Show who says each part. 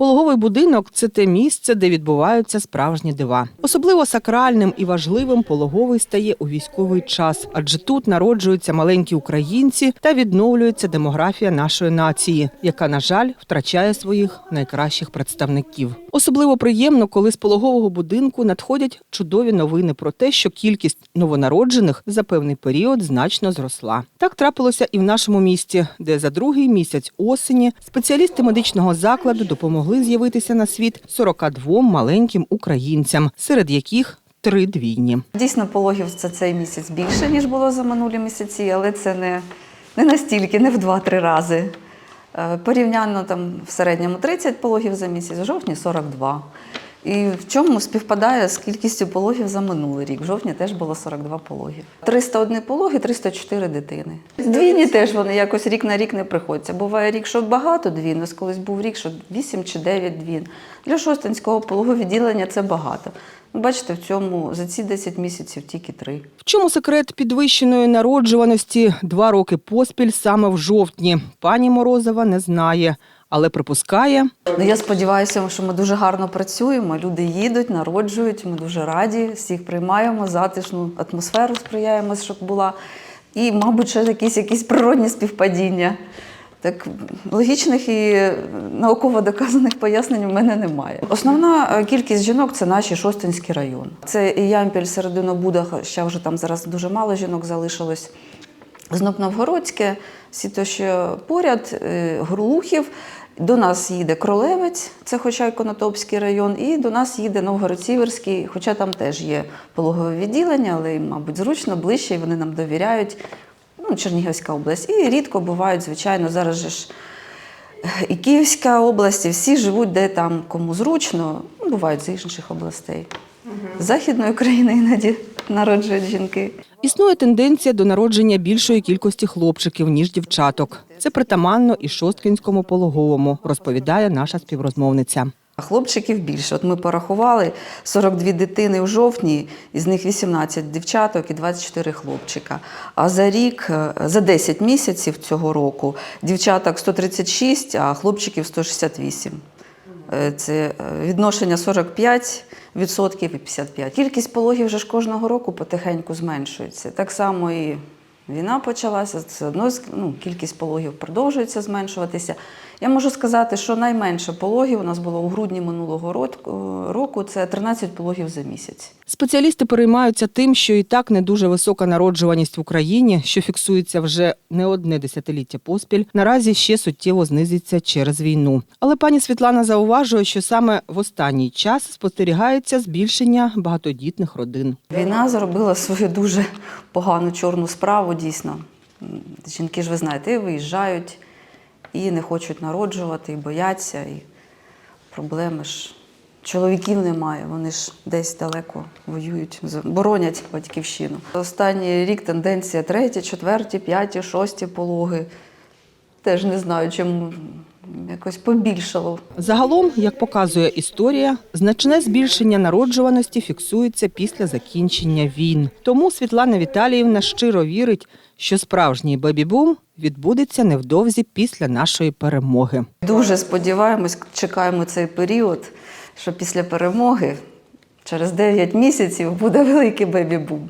Speaker 1: Пологовий будинок це те місце, де відбуваються справжні дива. Особливо сакральним і важливим пологовий стає у військовий час, адже тут народжуються маленькі українці та відновлюється демографія нашої нації, яка, на жаль, втрачає своїх найкращих представників. Особливо приємно, коли з пологового будинку надходять чудові новини про те, що кількість новонароджених за певний період значно зросла. Так трапилося і в нашому місті, де за другий місяць осені спеціалісти медичного закладу допомогли з'явитися на світ 42 маленьким українцям, серед яких три двійні.
Speaker 2: Дійсно, пологів за цей місяць більше, ніж було за минулі місяці, але це не, не настільки, не в 2-3 рази. Е, Порівняно там в середньому 30 пологів за місяць, в жовтні 42. І в чому співпадає з кількістю пологів за минулий рік. В жовтні теж було 42 пологів. 301 пологи, 304 дитини. Двійні теж вони якось рік на рік не приходяться. Буває рік, що багато двін, ось колись був рік, що 8 чи 9 двін. Для шостинського пологового відділення це багато. Ну, Бачите, в цьому за ці 10 місяців тільки три.
Speaker 1: В чому секрет підвищеної народжуваності два роки поспіль саме в жовтні? Пані Морозова не знає, але припускає,
Speaker 2: Ну, я сподіваюся, що ми дуже гарно працюємо. Люди їдуть, народжують. Ми дуже раді, всіх приймаємо, затишну атмосферу сприяємо, щоб була. І, мабуть, ще якісь, якісь природні співпадіння. Так логічних і науково доказаних пояснень у мене немає. Основна е, кількість жінок це наші Шостинський район. Це і Ямпіль, Серединобуда, ще вже там зараз дуже мало жінок залишилось. Знопновгородське, всі то, що поряд, е, Горлухів. До нас їде Кролевець, це хоча й Конотопський район, і до нас їде Новгород-Сіверський, хоча там теж є пологове відділення, але їм, мабуть, зручно, ближче, і вони нам довіряють. Ну, Чернігівська область. І рідко бувають, звичайно, зараз же ж е, і Київська область, і всі живуть де там кому зручно, ну, бувають з інших областей. З Західної України іноді народжують жінки.
Speaker 1: Існує тенденція до народження більшої кількості хлопчиків, ніж дівчаток. Це притаманно і шосткінському пологовому, розповідає наша співрозмовниця.
Speaker 2: Хлопчиків більше. От ми порахували 42 дитини в жовтні, із них 18 дівчаток і 24 хлопчика. А за рік, е, за 10 місяців цього року дівчаток 136, а хлопчиків 168. Е, Це е, відношення 45 відсотків і 55. Кількість пологів вже ж кожного року потихеньку зменшується. Так само і війна почалася, все одно ну, кількість пологів продовжується зменшуватися. Я можу сказати, що найменше пологів у нас було у грудні минулого року це 13 пологів за місяць.
Speaker 1: Спеціалісти переймаються тим, що і так не дуже висока народжуваність в Україні, що фіксується вже не одне десятиліття поспіль, наразі ще суттєво знизиться через війну. Але пані Світлана зауважує, що саме в останній час спостерігається збільшення багатодітних родин.
Speaker 2: Війна зробила свою дуже погану чорну справу, дійсно. Жінки ж ви знаєте, виїжджають, і не хочуть народжувати, і бояться, і проблеми ж. Чоловіків немає, вони ж десь далеко воюють, боронять батьківщину. Останній рік тенденція треті, четверті, п'яті, шості пологи. Теж не знаю, чому якось побільшало.
Speaker 1: Загалом, як показує історія, значне збільшення народжуваності фіксується після закінчення війн. Тому Світлана Віталіївна щиро вірить, що справжній бебі-бум відбудеться невдовзі після нашої перемоги.
Speaker 2: Дуже сподіваємось, чекаємо цей період, що після перемоги через 9 місяців буде великий бебі-бум.